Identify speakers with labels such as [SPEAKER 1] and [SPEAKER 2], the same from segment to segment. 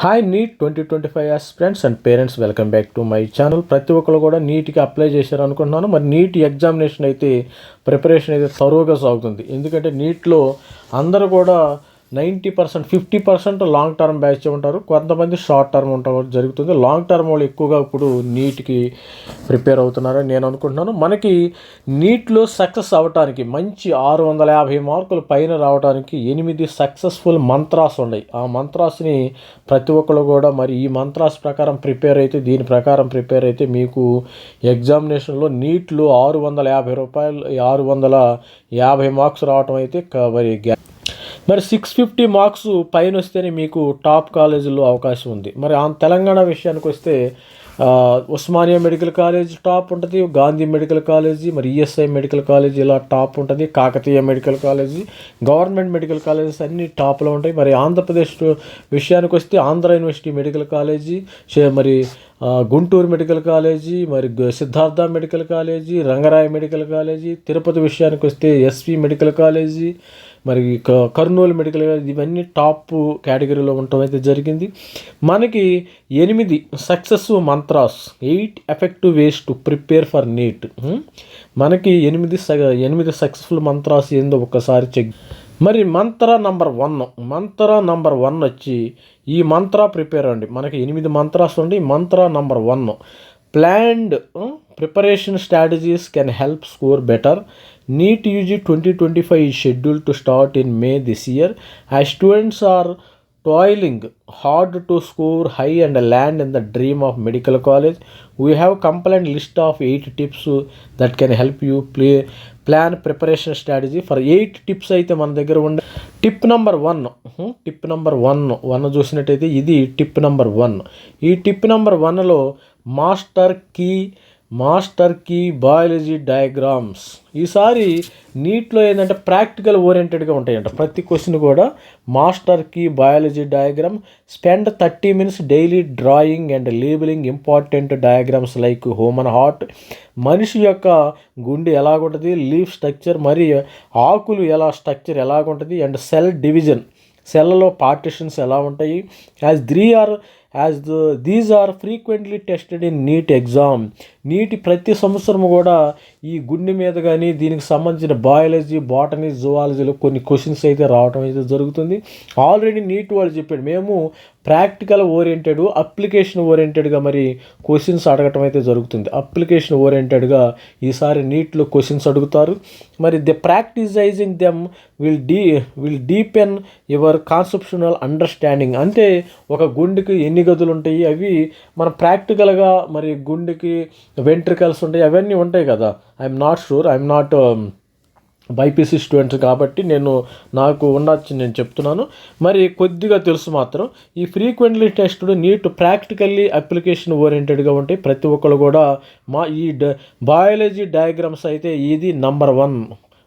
[SPEAKER 1] Hi NEET twenty twenty five friends and parents welcome back to my channel ప్రతి ఒక్కరు కూడా నీట్కి apply చేశారు అనుకుంటున్నాను. మరి నీట్ ఎగ్జామినేషన్ అయితే ప్రిపరేషన్ అయితే తరువుగా సాగుతుంది. ఎందుకంటే నీట్లో అందరూ కూడా ninety percent fifty percent long term batch ఉంటారు. కొంతమంది షార్ట్ టర్మ్ ఉంటారు జరుగుతుంది. లాంగ్ టర్మ్ వాళ్ళు ఎక్కువగా ఇప్పుడు నీట్కి ప్రిపేర్ అవుతున్నారని నేను అనుకుంటున్నాను. మనకి నీట్లో సక్సెస్ అవ్వటానికి మంచి ఆరు వందల యాభై మార్కులు పైన రావడానికి ఎనిమిది సక్సెస్ఫుల్ మంత్రాస్ ఉన్నాయి. ఆ మంత్రాస్ని ప్రతి ఒక్కరు కూడా మరి ఈ మంత్రాస్ ప్రకారం ప్రిపేర్ అయితే దీని ప్రకారం ప్రిపేర్ అయితే మీకు ఎగ్జామినేషన్లో నీట్లో ఆరు వందల యాభై రూపాయలు ఆరు వందల యాభై మార్క్స్ రావటం అయితే మరి గ్యా- మరి సిక్స్ ఫిఫ్టీ మార్క్స్ పైన వస్తేనే మీకు టాప్ కాలేజీలో అవకాశం ఉంది. మరి ఆ తెలంగాణ విషయానికి వస్తే ఉస్మానియా మెడికల్ కాలేజ్ టాప్ ఉంటుంది గాంధీ మెడికల్ కాలేజీ మరి ఈఎస్ఐ మెడికల్ కాలేజ్ ఇలా టాప్ ఉంటుంది Kakatiya medical college government medical colleges అన్ని టాప్లో ఉంటాయి. మరి ఆంధ్రప్రదేశ్ విషయానికి వస్తే ఆంధ్ర యూనివర్సిటీ మెడికల్ కాలేజీ మరి గుంటూరు మెడికల్ కాలేజీ మరి Siddhartha medical college Rangaraya medical college Tirupati విషయానికి వస్తే ఎస్వి మెడికల్ కాలేజీ మరి క- కర్నూలు మెడికల్ ఇవన్నీ టాప్ కేటగిరీలో ఉండటం అయితే జరిగింది. మనకి ఎనిమిది success mantras eight effective ways to prepare for NEET. మనకి ఎనిమిది స- ఎనిమిది సక్సెస్ఫుల్ మంత్రాస్ ఏందో ఒకసారి చెక్. మరి mantra number one mantra number one వచ్చి ఈ మంత్ర ప్రిపేర్ అండి. మనకి ఎనిమిది మంత్రాస్ ఉండి mantra number one. Planned preparation strategies can help score better. NEET UG twenty twenty five schedule to start in May this year I students are toiling hard to score high and land in the dream of medical college we have compiled list of 8 tips that can help you play plan preparation strategy for eight tips అయితే మన దగ్గర ఉండే tip number one tip number one one చూసినట్టయితే ఇది tip number one ఈ tip number వన్లో master key master key biology diagrams. ఈసారి నీట్లో ఏంటంటే ప్రాక్టికల్ ఓరియంటెడ్గా ఉంటాయంట. ప్రతి క్వశ్చన్ కూడా master key biology diagram spend thirty minutes daily drawing and labelling important diagrams like human heart. మనిషి యొక్క గుండె ఎలాగుంటుంది లీఫ్ స్ట్రక్చర్ మరియు ఆకులు ఎలా స్ట్రక్చర్ ఎలాగుంటుంది అండ్ సెల్ డివిజన్ సెల్లలో పార్టిషన్స్ ఎలా ఉంటాయి. As three are as these are frequently tested in NEET exam నీటి ప్రతి సంవత్సరం కూడా ఈ గుండె మీద కానీ దీనికి సంబంధించిన బయాలజీ బాటనీ జువాలజీలో కొన్ని క్వశ్చన్స్ అయితే రావడం అయితే జరుగుతుంది. ఆల్రెడీ నీట్ వాళ్ళు చెప్పాడు మేము ప్రాక్టికల్ ఓరియంటెడ్ అప్లికేషన్ ఓరియంటెడ్గా మరి క్వశ్చన్స్ అడగటం అయితే జరుగుతుంది. అప్లికేషన్ ఓరియంటెడ్గా ఈసారి నీట్లో క్వశ్చన్స్ అడుగుతారు. మరి the practising them will D will deepen your conceptional understanding అంటే ఒక గుండెకి ఎన్ని గదులు ఉంటాయి అవి మన ప్రాక్టికల్గా మరి గుండెకి వెంట్రికల్స్ ఉంటాయి. అవన్నీ ఉంటాయి కదా. I'm not sure I'm not BiPC students కాబట్టి నేను నాకు ఉండొచ్చు నేను చెప్తున్నాను. మరి కొద్దిగా తెలుసు మాత్రం ఈ ఫ్రీక్వెంట్లీ టెస్టులు నీట్ ప్రాక్టికల్లీ అప్లికేషన్ ఓరియంటెడ్గా ఉంటాయి ప్రతి ఒక్కరు కూడా మా ఈ బయాలజీ డయాగ్రామ్స్ అయితే ఇది number one.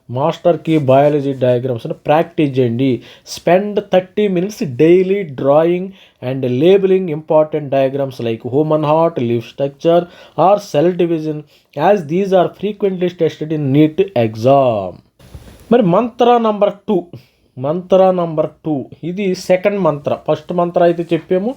[SPEAKER 1] Master key biology డయాగ్రామ్స్ని practice చేయండి. Spend thirty minutes daily drawing and labelling important diagrams like human heart leaf structure or cell division as these are frequently tested in NEET exam. మరి మంత్ర number two మంత్ర number two ఇది second మంత్ర. First మంత్ర అయితే చెప్పాము.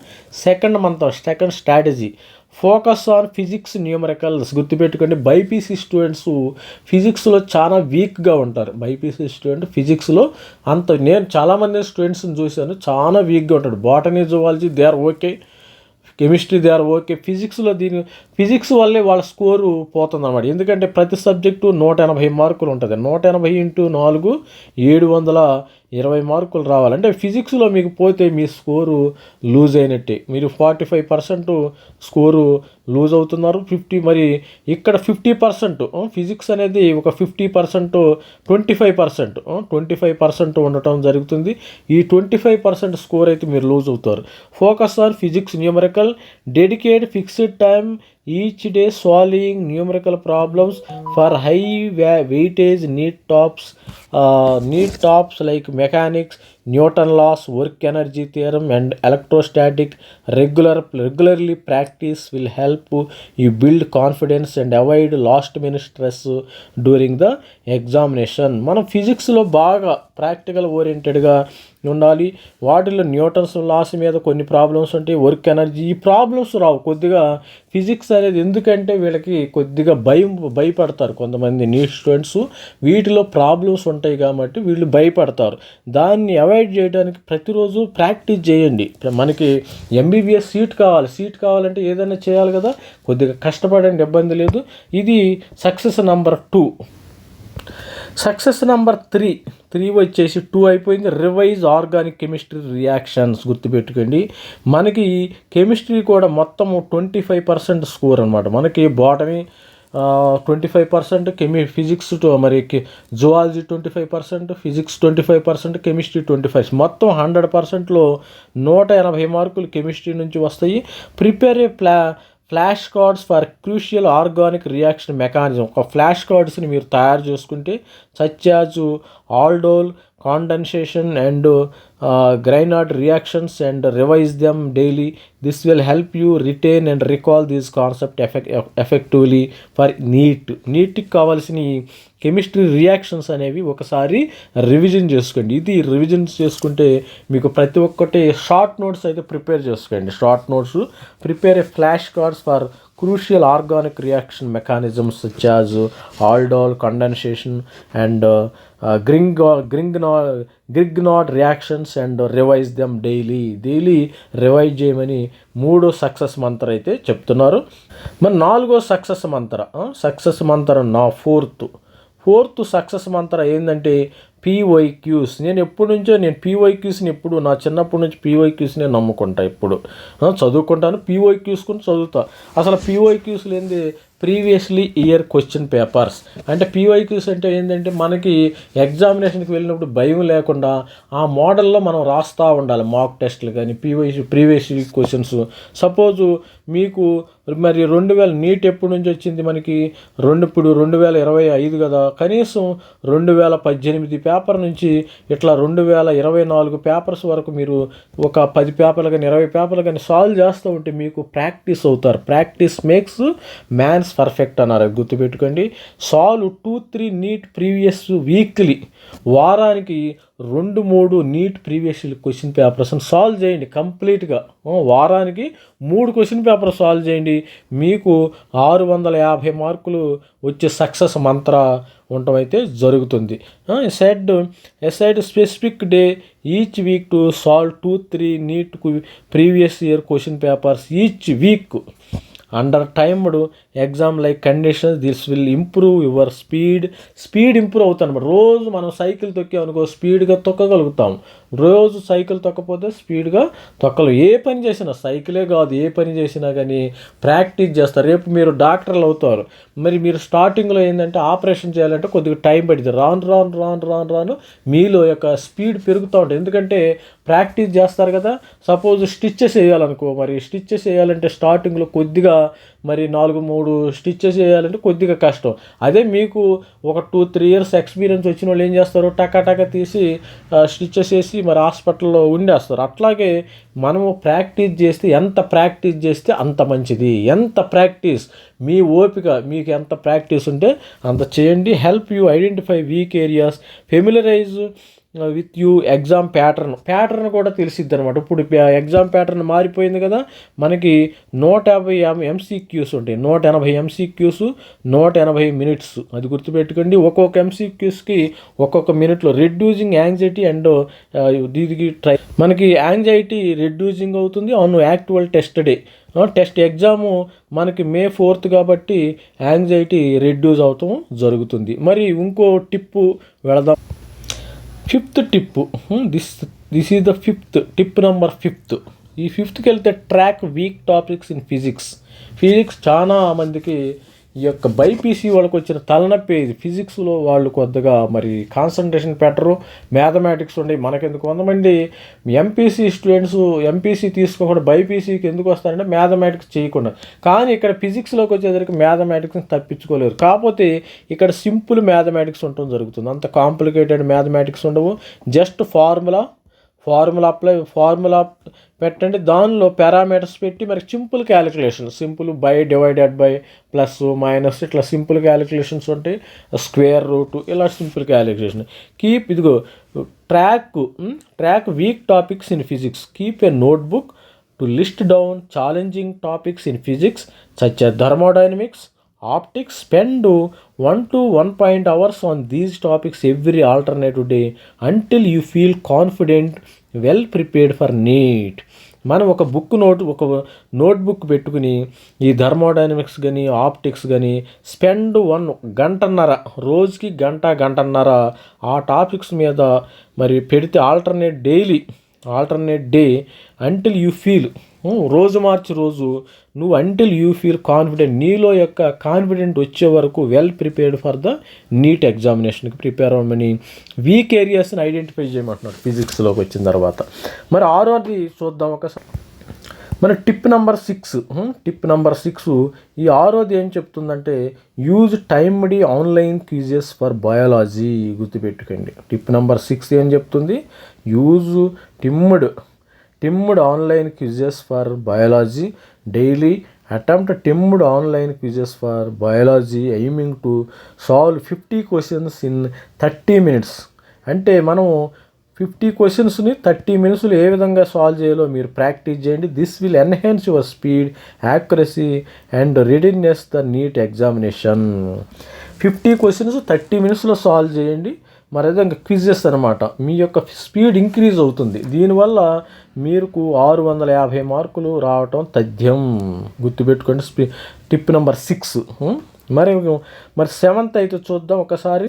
[SPEAKER 1] Second Mantra second strategy. Focus on physics numericals. గుర్తుపెట్టుకోండి BiPC students ఫిజిక్స్లో చాలా వీక్గా ఉంటారు. BiPC student ఫిజిక్స్లో అంత నేను చాలామంది స్టూడెంట్స్ని చూశాను చాలా వీక్గా ఉంటాడు. Botany zoology they are okay. Chemistry they are okay. ఫిజిక్స్లో దీని ఫిజిక్స్ వల్లే వాళ్ళ స్కోరు పోతుంది అన్నమాట ఎందుకంటే ప్రతి సబ్జెక్టు నూట ఎనభై మార్కులు ఉంటుంది. నూట ఎనభై ఇంటూ నాలుగు ఏడు వందల ఇరవై మార్కులు రావాలంటే ఫిజిక్స్లో మీకు పోతే మీ స్కోరు లూజ్ అయినట్టే. మీరు forty five percent score lose అవుతున్నారు. ఫిఫ్టీ మరి ఇక్కడ ఫిఫ్టీ పర్సెంట్ ఫిజిక్స్ అనేది ఒక fifty percent twenty five percent twenty five percent ఉండటం జరుగుతుంది. ఈ ట్వంటీ ఫైవ్ పర్సెంట్ స్కోర్ అయితే మీరు లూజ్ అవుతారు. Focus on physics numerical dedicate fixed time each day solving numerical problems for high weightage need tops uh, need tops like mechanics Newton laws work energy theorem and electrostatic regular regularly practice will help you build confidence and avoid last minute stress during the examination. మనం ఫిజిక్స్లో బాగా practical ఓరియంటెడ్గా ఉండాలి. వాటిలో Newton's laws మీద కొన్ని problems ఉంటాయి work energy ఈ problems రావు. కొద్దిగా ఫిజిక్స్ అనేది ఎందుకంటే వీళ్ళకి కొద్దిగా భయం భయపడతారు కొంతమంది న్యూ స్టూడెంట్స్. వీటిలో ప్రాబ్లమ్స్ ఉంటాయి కాబట్టి వీళ్ళు భయపడతారు. దాన్ని అవాయిడ్ చేయడానికి ప్రతిరోజు ప్రాక్టీస్ చేయండి. మనకి ఎంబీబీఎస్ సీట్ కావాలి. సీట్ కావాలంటే ఏదైనా చేయాలి కదా? కొద్దిగా కష్టపడండి ఇబ్బంది లేదు. ఇది success number two. Success number three. Three వచ్చేసి టూ అయిపోయింది. రివైజ్ ఆర్గానిక్ కెమిస్ట్రీ రియాక్షన్స్ గుర్తుపెట్టుకోండి. మనకి కెమిస్ట్రీ కూడా మొత్తము ట్వంటీ ఫైవ్ పర్సెంట్ స్కోర్ అనమాట మనకి botany twenty five percent chem physics మరి zoology twenty five percent physics twenty five percent chemistry twenty five మొత్తం హండ్రెడ్ పర్సెంట్లో నూట ఎనభై మార్కులు కెమిస్ట్రీ నుంచి వస్తాయి. ప్రిపేర్ ఏ ప్లా flash cards for crucial organic reaction mechanism ఒక ఫ్లాష్ కార్డ్స్ని మీరు తయారు చేసుకుంటే such as aldol condensation and Grignard reactions and revise them daily this will help you retain and recall these concept effect effectively for NEET నీట్కి కావాల్సిన chemistry reactions అనేవి ఒకసారి revision చేసుకోండి. ఇది రివిజన్ చేసుకుంటే మీకు ప్రతి ఒక్కటి షార్ట్ నోట్స్ అయితే ప్రిపేర్ చేసుకోండి. Short notes prepare a flash cards for crucial organic reaction mechanisms such as uh, aldol condensation and uh, uh, Grignard, Grignard, Grignard reactions and uh, revise them daily daily revise చేయమని మూడో success మంత్ర అయితే చెప్తున్నారు మరి నాలుగో success మంత్ర success మంత్ర నా fourth fourth success మంత్ర ఏంటంటే PYQs నేను ఎప్పటి నుంచో నేను పీవైక్యూస్ని ఎప్పుడు నా చిన్నప్పటి నుంచి పీవైక్యూస్ని నమ్ముకుంటా ఇప్పుడు చదువుకుంటాను పీవైక్యూస్ కూడా చదువుతా. అసలు పీవైక్యూస్ లేనిది ప్రీవియస్లీ ఇయర్ క్వశ్చన్ పేపర్స్. అంటే పీవైక్యూస్ అంటే ఏంటంటే మనకి ఎగ్జామినేషన్కి వెళ్ళినప్పుడు భయం లేకుండా ఆ మోడల్లో మనం రాస్తూ ఉండాలి. మాక్ టెస్ట్లు కానీ పీవైసీ ప్రీవియస్ క్వశ్చన్స్. సపోజు మీకు మరి రెండు వేల నీట్ ఎప్పటి నుంచి వచ్చింది మనకి? రెండు ఇప్పుడు రెండు వేల ఇరవై ఐదు కదా. కనీసం రెండు వేల పద్దెనిమిది పేపర్ నుంచి ఇట్లా రెండు వేల ఇరవై నాలుగు పేపర్స్ వరకు మీరు ఒక పది పేపర్లు కానీ ఇరవై పేపర్లు కానీ సాల్వ్ చేస్తూ ఉంటే మీకు ప్రాక్టీస్ అవుతారు. ప్రాక్టీస్ మేక్స్ మ్యాన్స్ పర్ఫెక్ట్ అన్నారు. గుర్తుపెట్టుకోండి. Solve two three NEET previous weekly. వారానికి రెండు మూడు NEET previous question papers solve చేయండి కంప్లీట్గా. వారానికి మూడు క్వశ్చన్ పేపర్ సాల్వ్ చేయండి. మీకు ఆరు వందల యాభై మార్కులు వచ్చే సక్సెస్ మంత్ర ఉండటం అయితే జరుగుతుంది. Set aside specific day each week to solve two three NEET previous year question papers each week under timed exam like conditions this will improve your speed speed improve అవుతుంది అనమాట రోజు మనం సైకిల్ తొక్కామనుకో స్పీడ్గా తొక్కగలుగుతాం. రోజు cycle తొక్కపోతే స్పీడ్గా తొక్కలు. ఏ పని చేసినా సైకిలే కాదు ఏ పని చేసినా కానీ ప్రాక్టీస్ చేస్తారు రేపు మీరు డాక్టర్లు అవుతారు. మరి మీరు స్టార్టింగ్లో ఏంటంటే ఆపరేషన్ చేయాలంటే కొద్దిగా టైం పడుతుంది. రాను రాను రాను రాను రాను మీలో యొక్క స్పీడ్ పెరుగుతూ ఉంటుంది. ఎందుకంటే ప్రాక్టీస్ చేస్తారు కదా. సపోజ్ స్టిచ్చెస్ వేయాలనుకో మరి స్టిచ్చెస్ వేయాలంటే స్టార్టింగ్లో కొద్దిగా మరి నాలుగు మూడు స్టిచ్చెస్ చేయాలంటే కొద్దిగా కష్టం. అదే మీకు ఒక టూ త్రీ ఇయర్స్ ఎక్స్పీరియన్స్ వచ్చిన వాళ్ళు ఏం చేస్తారు? టకా టకా తీసి స్టిచ్చెస్ వేసి మరి హాస్పిటల్లో ఉండేస్తారు. అట్లాగే మనము ప్రాక్టీస్ చేస్తే ఎంత ప్రాక్టీస్ చేస్తే అంత మంచిది. ఎంత ప్రాక్టీస్ మీ ఓపిక మీకు ఎంత ప్రాక్టీస్ ఉంటే అంత చేయండి. Help you identify weak areas familiarize with you exam pattern. Pattern కూడా తెలిసిద్ది అనమాట ఇప్పుడు ఎగ్జామ్ ప్యాటర్న్ మారిపోయింది కదా మనకి నూట యాభై ఎంసీక్యూస్ ఉంటాయి. నూట ఎనభై ఎంసీక్యూస్ నూట ఎనభై మినిట్స్. అది గుర్తుపెట్టుకోండి. ఒక్కొక్క ఎంసీక్యూస్కి ఒక్కొక్క మినిట్లో రెడ్యూజింగ్ యాంగ్జైటీ అండ్ దీనికి ట్రై మనకి యాంగ్జైటీ రెడ్యూజింగ్ అవుతుంది on actual test day. Test exam మనకి మే ఫోర్త్ కాబట్టి యాంగ్జైటీ రెడ్యూస్ అవటం జరుగుతుంది. మరి ఇంకో టిప్పు వెళదాం. Fifth tip. This this is the fifth tip number fifth. ఈ ఫిఫ్త్కి వెళ్తే track weak topics in physics. Physics చాలా మందికి ఈ యొక్క బైపీసీ వాళ్ళకి వచ్చిన తలనొప్పి ఇది. ఫిజిక్స్లో వాళ్ళు కొద్దిగా మరి కాన్సన్ట్రేషన్ పెట్టరు. మ్యాథమెటిక్స్ ఉండి మనకెందుకు? కొంతమంది ఎంపీసీ స్టూడెంట్స్ ఎంపీసీ తీసుకోకుండా బైపీసీకి ఎందుకు వస్తారంటే మ్యాథమెటిక్స్ చేయకుండా. కానీ ఇక్కడ ఫిజిక్స్లోకి వచ్చేసరికి మ్యాథమెటిక్స్ని తప్పించుకోలేరు. కాకపోతే ఇక్కడ సింపుల్ మ్యాథమెటిక్స్ ఉండటం జరుగుతుంది. అంత కాంప్లికేటెడ్ మ్యాథమెటిక్స్ ఉండవు. Just formula formula apply formula పెట్టండి. దానిలో పారామీటర్స్ పెట్టి మరి simple calculation simple by divided by plus minus ఇట్లా సింపుల్ క్యాలిక్యులేషన్స్ ఉంటాయి. స్క్వేర్ రూట్ ఇలా సింపుల్ క్యాలిక్యులేషన్. కీప్ ఇదిగో track track weak topics in physics. Keep a notebook to list down challenging topics in physics. Such thermodynamics optics spend 1 to 1.0 hours on these topics every alternative day until you feel confident well prepared for NEET. మనం ఒక book note ఒక notebook పెట్టుకుని ఈ thermodynamics కానీ optics కానీ spend one గంటన్నర రోజుకి గంట గంటన్నర ఆ టాపిక్స్ మీద మరి పెడితే alternate daily alternate day until you feel రోజు మార్చి రోజు నువ్వు అంటిల్ యూ ఫీల్ కాన్ఫిడెంట్ నీలో యొక్క కాన్ఫిడెంట్ వచ్చే వరకు well prepared for the NEET ఎగ్జామినేషన్కి prepare అవ్వమని వీక్ ఏరియాస్ని ఐడెంటిఫై చేయమంటున్నాడు. ఫిజిక్స్లోకి వచ్చిన తర్వాత. మరి ఆరోది చూద్దాం ఒకసారి మన tip number six tip number six ఈ ఆరోది ఏం చెప్తుందంటే use timed online quizzes for biology గుర్తుపెట్టుకోండి. టిప్ నెంబర్ సిక్స్ ఏం చెప్తుంది? Use timed timed online quizzes for biology daily attempt timed online quizzes for biology aiming to solve fifty questions in thirty minutes. అంటే మనం fifty క్వశ్చన్స్ని thirty మినిట్స్లో ఏ విధంగా solve చేయాలో మీరు ప్రాక్టీస్ చేయండి. This will enhance your speed accuracy and readiness the NEET examination fifty questions thirty మినిట్స్లో solve చేయండి. మరి అదే ఇంకా క్విజెస్ అనమాట మీ యొక్క స్పీడ్ ఇంక్రీజ్ అవుతుంది. దీనివల్ల మీకు ఆరు వందల యాభై మార్కులు రావటం తథ్యం. గుర్తుపెట్టుకోండి స్పీ టిప్ నెంబర్ సిక్స్. మరి మరి సెవెంత్ అయితే చూద్దాం ఒకసారి.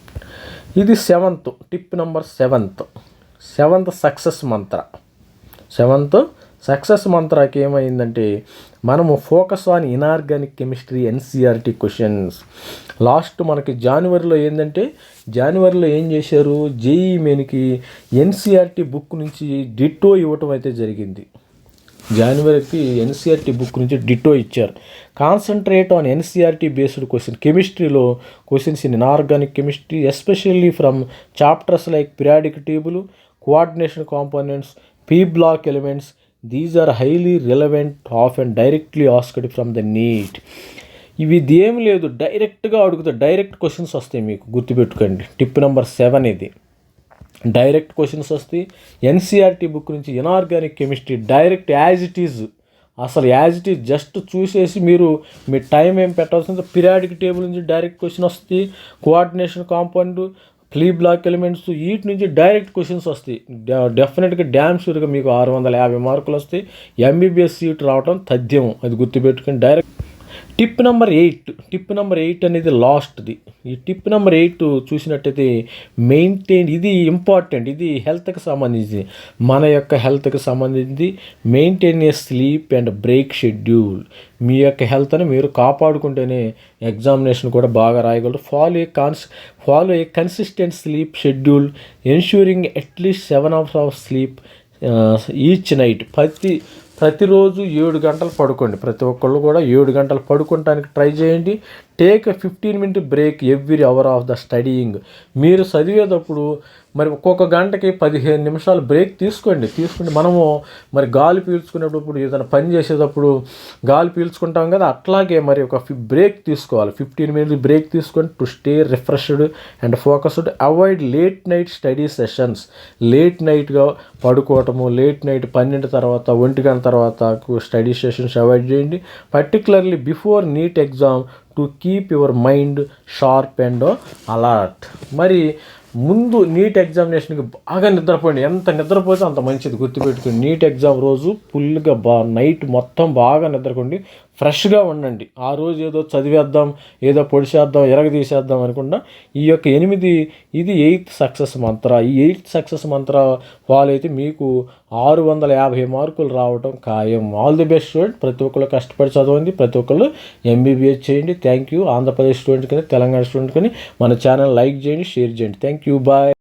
[SPEAKER 1] ఇది seventh tip number seventh. Seventh success మంత్ర. సెవెంత్ సక్సెస్ మంత్రాకి ఏమైందంటే మనము focus on inorganic chemistry NCERT questions. Last మనకి జనవరిలో ఏంటంటే జనవరిలో ఏం చేశారు? జేఈ మెయిన్కి ఎన్సీఆర్టీ బుక్ నుంచి డిట్టో ఇవ్వటం అయితే జరిగింది. జనవరికి ఎన్సీఆర్టీ బుక్ నుంచి డిటో ఇచ్చారు. Concentrate on NCERT based question. కెమిస్ట్రీలో questions in organic chemistry especially from chapters like periodic table coordination components p block elements these are highly relevant of and directly asked from the NEET ఇవి ఇదేం లేదు డైరెక్ట్గా అడుగుతా direct questions వస్తాయి మీకు గుర్తుపెట్టుకోండి. Tip number seven ఇది. Direct questions వస్తాయి. ఎన్సీఆర్టీ బుక్ నుంచి inorganic chemistry direct as it is అసలు యాజ్ ఇట్ ఈజ్ జస్ట్ చూసేసి మీరు మీ టైం ఏం పెట్టాల్సిందో పిరియాడిక్ టేబుల్ నుంచి డైరెక్ట్ క్వశ్చన్ వస్తుంది coordination compound p block elements వీటి నుంచి డైరెక్ట్ క్వశ్చన్స్ వస్తాయి. డెఫినెట్గా డ్యామ్ షూర్గా మీకు ఆరు వందల యాభై మార్కులు వస్తాయి. ఎంబీబీఎస్ సీట్ రావడం తథ్యం అది గుర్తుపెట్టుకుని direct tip number eight tip number eight అనేది లాస్ట్ది. ఈ టిప్ నెంబర్ ఎయిట్ చూసినట్టయితే మెయింటైన్ ఇది ఇంపార్టెంట్ ఇది హెల్త్కి సంబంధించి మన యొక్క హెల్త్కి సంబంధించి maintain a sleep and break schedule. మీ యొక్క హెల్త్ని మీరు కాపాడుకుంటేనే ఎగ్జామినేషన్ కూడా బాగా రాయగలరు. Follow a cons follow a consistent sleep schedule ensuring at least seven hours of sleep each night ప్రతి ప్రతిరోజు ఏడు గంటలు పడుకోండి. ప్రతి ఒక్కళ్ళు కూడా ఏడు గంటలు పడుకోవటానికి ట్రై చేయండి. Take fifteen minute break every hour of the studying మీరు చదివేటప్పుడు మరి ఒక్కొక్క గంటకి పదిహేను నిమిషాలు బ్రేక్ తీసుకోండి. తీసుకుంటే మనము మరి గాలి పీల్చుకునేటప్పుడు ఏదైనా పని చేసేటప్పుడు గాలి పీల్చుకుంటాం కదా అట్లాగే మరి ఒక బ్రేక్ తీసుకోవాలి. ఫిఫ్టీన్ మినిట్స్ బ్రేక్ తీసుకొని to stay refreshed and focused avoid late night study sessions late నైట్గా పడుకోవటము లేట్ నైట్ పన్నెండు తర్వాత ఒంటి గంట తర్వాత స్టడీ సెషన్స్ అవాయిడ్ చేయండి. Particularly before NEET exam to keep your mind sharp and alert మరి ముందు నీట్ ఎగ్జామినేషన్కి బాగా నిద్రపోండి. ఎంత నిద్రపోతే అంత మంచిది గుర్తుపెట్టుకుని నీట్ ఎగ్జామ్ రోజు ఫుల్గా బా నైట్ మొత్తం బాగా నిద్రపోండి ఫ్రెష్గా ఉండండి. ఆ రోజు ఏదో చదివేద్దాం ఏదో పొడిచేద్దాం ఎరగదీసేద్దాం అనుకుండా ఈ యొక్క ఎనిమిది ఇది ఎయిత్ సక్సెస్ మంత్ర. ఈ ఎయిత్ సక్సెస్ మంత్ర ఫాలో అయితే మీకు ఆరు వందల యాభై మార్కులు రావడం ఖాయం. ఆల్ ది బెస్ట్ స్టూడెంట్ ప్రతి ఒక్కరు కష్టపడి చదవండి ప్రతి ఒక్కరు ఎంబీబీఎస్ చేయండి. థ్యాంక్ యూ ఆంధ్రప్రదేశ్ స్టూడెంట్ కానీ తెలంగాణ స్టూడెంట్ కానీ మన ఛానల్ లైక్ చేయండి షేర్ చేయండి. Thank you bye